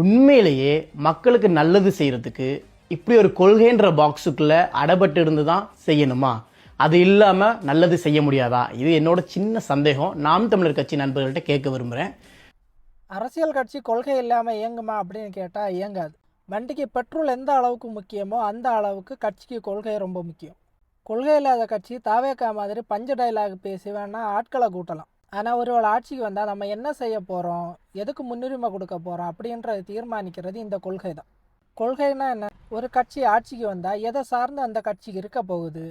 உண்மையிலேயே மக்களுக்கு நல்லது செய்கிறதுக்கு இப்படி ஒரு கொள்கைன்ற பாக்ஸுக்குள்ளே அடப்பட்டு இருந்து தான் செய்யணுமா? அது இல்லாமல் நல்லது செய்ய முடியாதா? இது என்னோட சின்ன சந்தேகம். நாம் தமிழர் கட்சி நண்பர்கள்ட்ட கேட்க விரும்புறேன். அரசியல் கட்சி கொள்கை இல்லாமல் இயங்குமா அப்படின்னு கேட்டால் இயங்காது. வண்டிக்கு பெட்ரோல் எந்த அளவுக்கு முக்கியமோ அந்த அளவுக்கு கட்சிக்கு கொள்கை ரொம்ப முக்கியம். கொள்கை இல்லாத கட்சி தாவேக்கா மாதிரி பஞ்ச டைலாக் பேசி வேணால் ஆட்களை கூட்டலாம். ஆனால் ஒரு ஆட்சிக்கு வந்தால் நம்ம என்ன செய்ய போகிறோம் எதுக்கு முன்னுரிமை கொடுக்க போகிறோம் அப்படின்றத தீர்மானிக்கிறது இந்த கொள்கை தான் கொள்கைனா என்ன? ஒரு கட்சி ஆட்சிக்கு வந்தால் எதை சார்ந்து அந்த கட்சி இருக்க போகுது?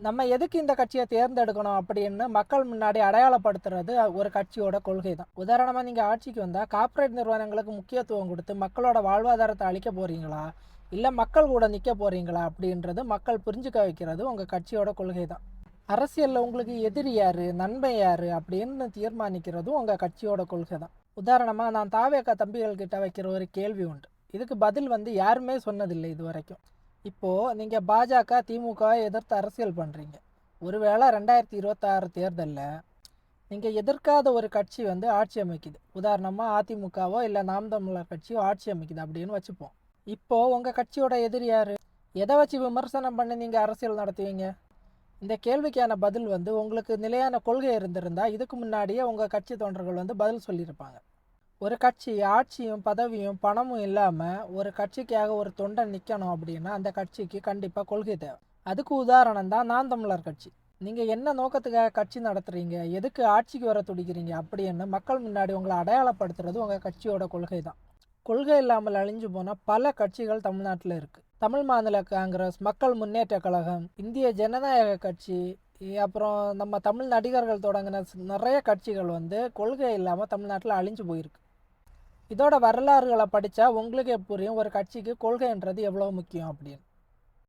நம்ம எதுக்கு இந்த கட்சியை தேர்ந்தெடுக்கணும் அப்படின்னு மக்கள் முன்னாடி அடையாளப்படுத்துறது ஒரு கட்சியோட கொள்கை தான் உதாரணமாக நீங்கள் ஆட்சிக்கு வந்தால் கார்ப்பரேட் நிறுவனங்களுக்கு முக்கியத்துவம் கொடுத்து மக்களோட வாழ்வாதாரத்தை அளிக்க போகிறீங்களா இல்லை மக்கள் கூட நிற்க போகிறீங்களா அப்படின்றது மக்கள் புரிஞ்சுக்க வைக்கிறது உங்கள் கட்சியோட கொள்கை தான் அரசியலில் உங்களுக்கு எதிரி யார்? நன்மை யார்? அப்படின்னு தீர்மானிக்கிறதும் உங்கள் கட்சியோட கொள்கை தான் உதாரணமாக நான் தாவேக்கா தம்பிகள் கிட்ட வைக்கிற ஒரு கேள்வி உண்டு. இதுக்கு பதில் வந்து யாருமே சொன்னதில்லை இது வரைக்கும் இப்போது நீங்கள் பாஜக திமுக எதிர்த்து அரசியல் பண்ணுறீங்க ஒருவேளை ரெண்டாயிரத்தி இருபத்தாறு தேர்தலில் நீங்கள் எதிர்க்காத ஒரு கட்சி வந்து ஆட்சி அமைக்குது. உதாரணமாக அதிமுகவோ இல்லை நாம் தமிழர் கட்சியோ ஆட்சி அமைக்குது அப்படின்னு வச்சுப்போம். இப்போது உங்கள் கட்சியோட எதிரி யார்? எதை வச்சு விமர்சனம் பண்ணி நீங்கள் அரசியல் நடத்துவீங்க? இந்த கேள்விக்கான பதில் வந்து உங்களுக்கு நிலையான கொள்கை இருந்திருந்தால் இதுக்கு முன்னாடியே உங்கள் கட்சி தொண்டர்கள் வந்து பதில் சொல்லியிருப்பாங்க. ஒரு கட்சி ஆட்சியும் பதவியும் பணமும் இல்லாமல் ஒரு கட்சிக்காக ஒரு தொண்டன் நிற்கணும் அப்படின்னா அந்த கட்சிக்கு கண்டிப்பாக கொள்கை தேவை. அதுக்கு உதாரணம் தான் நான் தமிழர் கட்சி. நீங்கள் என்ன நோக்கத்துக்காக கட்சி நடத்துகிறீங்க எதுக்கு ஆட்சிக்கு வர துடிக்கிறீங்க? அப்படின்னு மக்கள் முன்னாடி உங்களை அடையாளப்படுத்துறது உங்கள் கட்சியோட கொள்கை தான். கொள்கை இல்லாமல் அழிஞ்சு போனால் பல கட்சிகள் தமிழ்நாட்டில் இருக்குது தமிழ் மாநில காங்கிரஸ் மக்கள் முன்னேற்ற கழகம் இந்திய ஜனநாயக கட்சி அப்புறம் நம்ம தமிழ் நடிகர்கள் தொடங்கின நிறைய கட்சிகள் வந்து கொள்கை இல்லாமல் தமிழ்நாட்டில் அழிஞ்சு போயிருக்கு. இதோட வரலாறுகளை படித்தா உங்களுக்கே புரியும்? ஒரு கட்சிக்கு கொள்கைன்றது எவ்வளோ முக்கியம் அப்படின்னு.